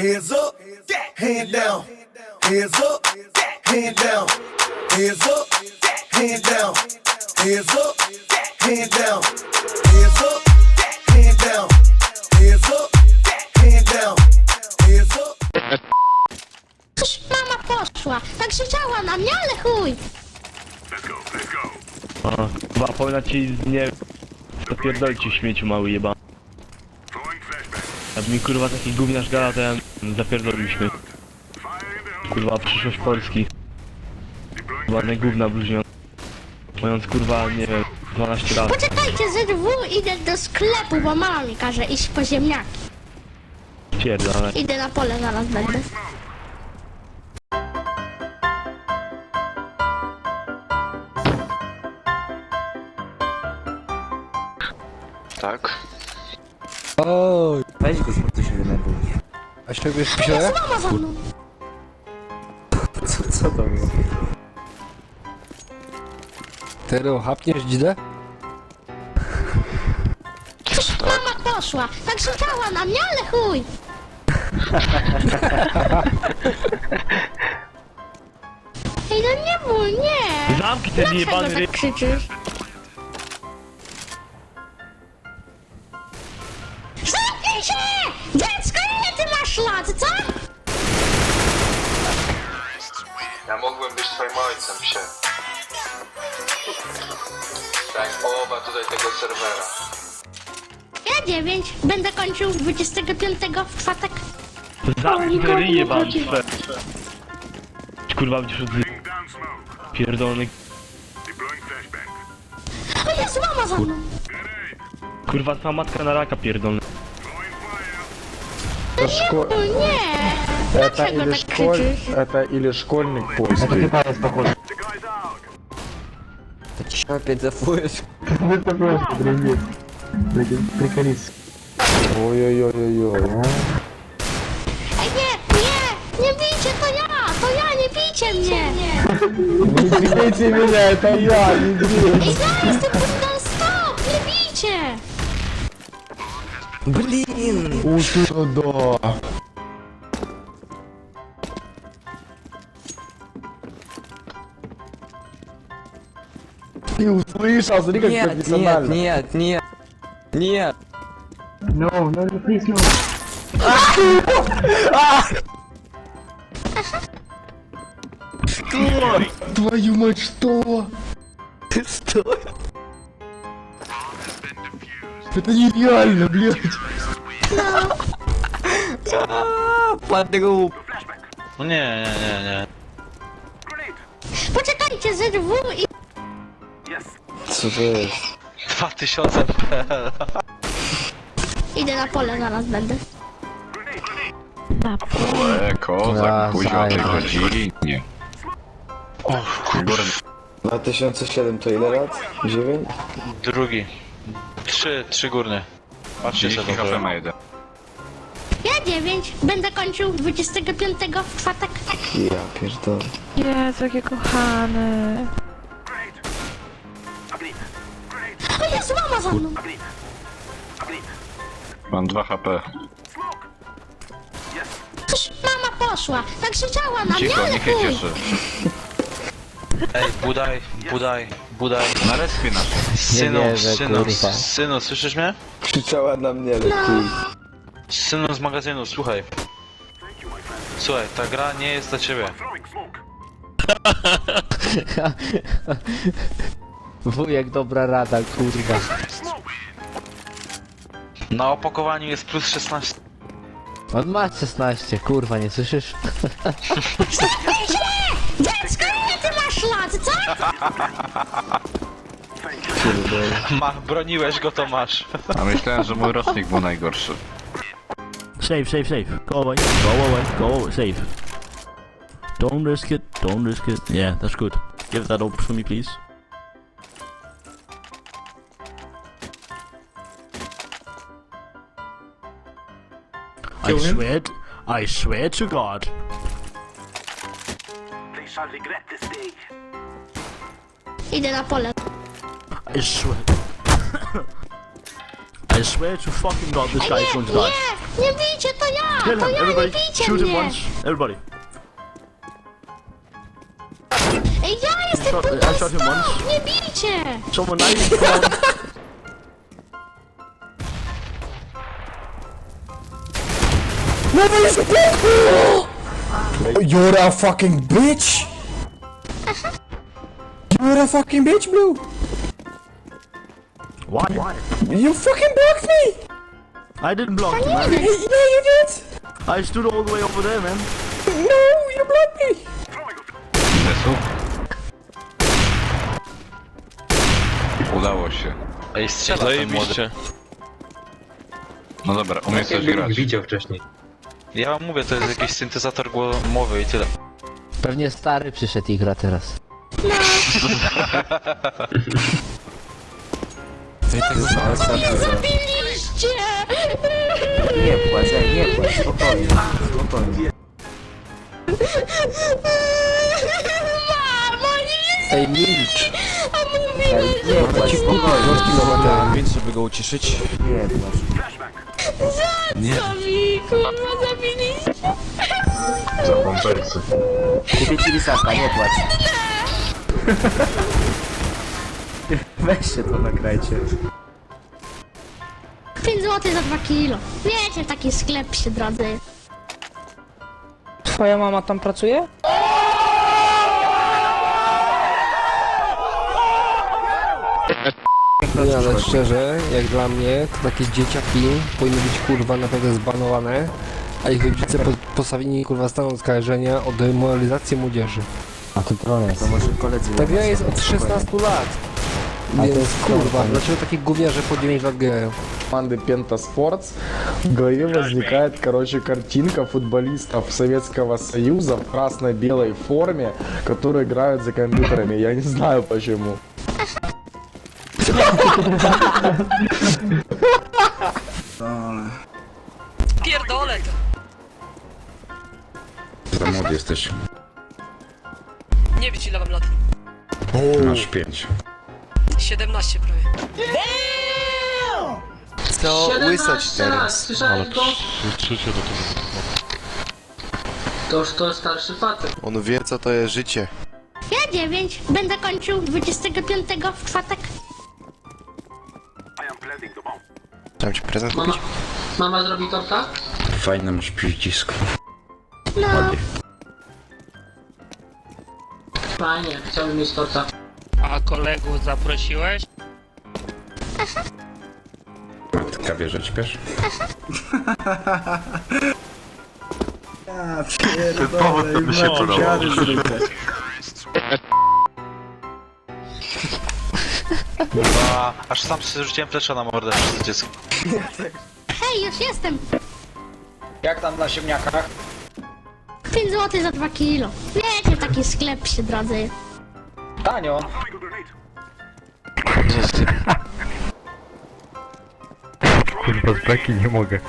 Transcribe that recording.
Hands up, hand down. Hands up, hand down. Hands up, hand down. Hands up, hand down. Hands up, hand down. Hands up, hand down. Hands up. Coś mama poszła, tak krzyczała na mnie, ale chuj. Chyba powinna ci nie... Zapierdolcie śmieciu mały jeba. Jakby mi kurwa taki gówniarz gala, to ja śmieć. Kurwa przyszłość Polski. Ładne gówna bluźnią. Mając kurwa, nie wiem, 12 lat. Poczekajcie, ZW, idę do sklepu, bo mama mi każe iść po ziemniaki. Pierdolę. Idę na pole, zaraz będę. A z czego jest Jest źle? mama za mną. Co, co to było? Tero, hapniesz dzidę? Coś mama poszła, tak krzyczała na mnie, ale chuj. Ej, no nie bój, nie. Zamknij ten Dlaczego jebany ry... tak krzyczysz? Ja mógłbym być twoim ojcem, psie. Tak, połowa tutaj tego serwera. Ja dziewięć. Będę kończył 25 w czwartek. Zamknij ten ryj jebany. swe. Kurwa będziesz od... Pierdolony... O, jest mama za mną. Kurwa sama matka na raka pierdolny. Nie nie. Это или, школь... это или школьник польский. Это китаец, похоже. Ты чё опять за флэш? Это просто древник. Приколись. Ой-ой-ой-ой-ой. А? А нет, нет, не пиче, то я, то я, не пиче мне. Не двигайте меня, это я, не двигайте. Играй, ты пусть стоп, не пиче. Блин. Утро, да. не услышал, смотри, как нет, профессионально. Нет, нет, нет. No, no, please no. Что? Твою мать, что? Что? Это нереально, блядь. Подруг. Ну, не, не, не, не. за заживу и... Co to jest? 2000 PL. Idę na pole, zaraz będę. E, kozak, później o tej zajebać. godzinie. O, kurwa. 2007 to ile lat? 9? Drugi. Trzy, trzy górne. Patrzcie 30 sobie HP to. ma jeden. Ja dziewięć. Będę kończył 25 w czwartek. Ja pierdolę. Jezu, jakie kochany. Za mną. Mam 2 HP. Coś mama poszła, tak krzyczała na mnie, Cicho, ale niech się chuj. cieszy. Ej, budaj, budaj, budaj. Na respie nasz. Synu, wierzę, synu, kurwa. synu, słyszysz mnie? Krzyczała na mnie, ale chuj. Synu z magazynu, słuchaj. Słuchaj, ta gra nie jest dla ciebie. Wujek, dobra rada, kurwa. Na opakowaniu jest plus 16. On ma 16, kurwa, nie słyszysz? Dziecko, ile ty masz lat, co? Ma, broniłeś go, to masz. A myślałem, że mój rocznik był najgorszy. Save, save, save. Go away. Go away. Go away. Save. Don't risk it. Don't risk it. Yeah, that's good. Give that up for me, please. I swear, t- I swear to God. They shall regret Idę na pole. I swear. I swear to fucking God, this Ej, guy's nie, going to die. nie! Nie bijcie, to ja! To ja, nie bijcie mnie! Everybody. Ej, ja jestem shot- I shot him once. Nie bijcie! Someone nice. Come on. You're a fucking bitch! You're a fucking bitch, Blue! Why? Why? You fucking blocked me! I didn't block you, man. Yeah, you did! I stood all the way over there, man. No, you blocked me! Desu? Udało się. Ej, strzela ten młody. No dobra, umiesz coś grać. widział wcześniej. Ja wam mówię, to jest jakiś syntezator głowy i tyle. Pewnie stary przyszedł i gra teraz. Zabiliście! Nie płacz, ej, nie płacz, spokojnie, spokojnie. Mamo, nie Ej, milcz! Ej, nie płacz, spokojnie. Więc żeby go uciszyć. Nie płacz. Co mi, kurwa, zabiliście? Kupię ci lisaka, nie płacz. Weźcie to nagrajcie. 5 zł za 2 kilo. Wiecie, taki sklep się drodzy. Twoja mama tam pracuje? Nie, ale szczerze, jak dla mnie, to takie dzieciaki powinny być kurwa naprawdę zbanowane, a ich rodzice po, postawieni kurwa staną oskarżenia o demoralizację młodzieży. A to troll To może koledzy... Ta gra jest od 16 lat. Więc kurwa, dlaczego takie gówniarze po 9 lat grają? команды Penta Sports в голове возникает, короче, картинка футболистов Советского Союза в красно-белой форме, которые играют за компьютерами. Я не знаю почему. Pierdolę to. Za młody jesteś. Nie wiem ile mam lat. Masz pięć. 17 prawie. To łysać teraz. Toż to starszy facet. On wie co to jest życie. Ja 9. Będę kończył 25 w czwartek. Chciałem ci prezent kupić? Mama zrobi torta? Fajne masz przycisk. No, Fajnie, chciałbym mieć torta. A kolegów zaprosiłeś? Matka wie, że ćpiesz? Ten powód to by się podobał. A, aż sam sobie rzuciłem flesza na mordę przez dziecko. Hej, już jestem. Jak tam na ziemniakach? 5 zł za 2 kilo. Wiecie, taki sklep się drodzy. Tanio. Kurwa, z beki nie mogę.